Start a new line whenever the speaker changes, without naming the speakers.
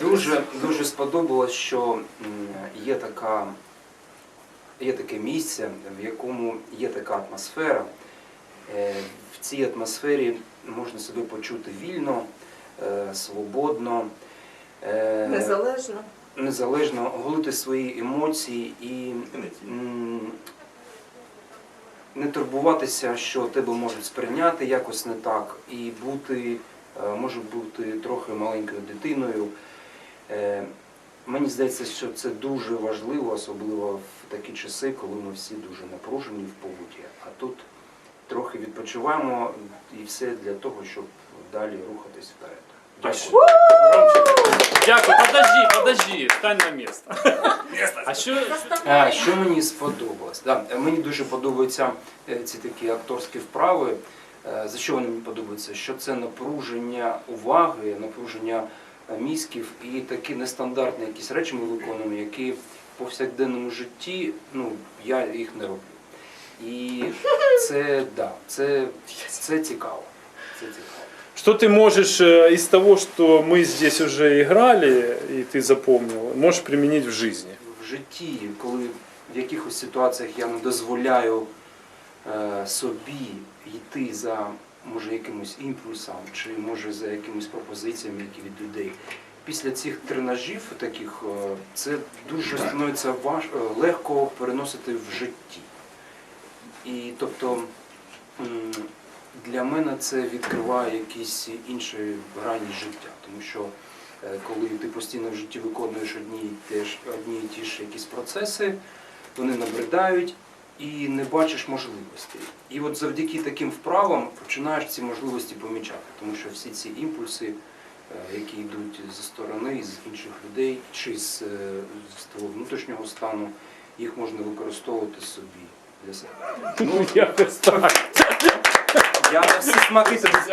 Дуже дуже сподобалось, що є така є таке місце, в якому є така атмосфера. Е, В цій атмосфері можна себе почути вільно, е, свободно, е,
Незалежно.
незалежно голити свої емоції і не турбуватися, що тебе можуть сприйняти якось не так, і бути, може бути трохи маленькою дитиною. Е, Мені здається, що це дуже важливо, особливо в такі часи, коли ми всі дуже напружені в побуті. А тут трохи відпочиваємо і все для того, щоб далі рухатись вперед. Дякую.
Дякую. Подожди, подожди, встань на місце. А що
А, що мені сподобалось? Да, мені дуже подобаються е, ці такі акторські вправи. Е, За що вони мені подобаються? Що це напруження уваги, напруження е, мізків і такі нестандартні якісь речі ми виконуємо, які в повсякденному житті ну, я їх не роблю. І це, да, це, це цікаво. Це цікаво.
Что ты можешь э, из того, что мы здесь уже играли, и ты запомнил, можешь применить в жизни?
в житті, коли в якихось ситуаціях я не дозволяю е, собі йти за може якимось імпульсом, чи може за якимись пропозиціями, які від людей. Після цих тренажів таких е, це дуже становиться важ, е, легко переносити в житті. І тобто для мене це відкриває якісь інші грані життя, тому що е, коли ти постійно в житті виконуєш одні і теж одні і ті ж якісь процеси, вони набридають і не бачиш можливостей. І от завдяки таким вправам починаєш ці можливості помічати, тому що всі ці імпульси, е, які йдуть зі сторони, з інших людей, чи з, е, з того внутрішнього стану, їх можна використовувати собі для себе.
Ну, якось так.
Я на всі смаки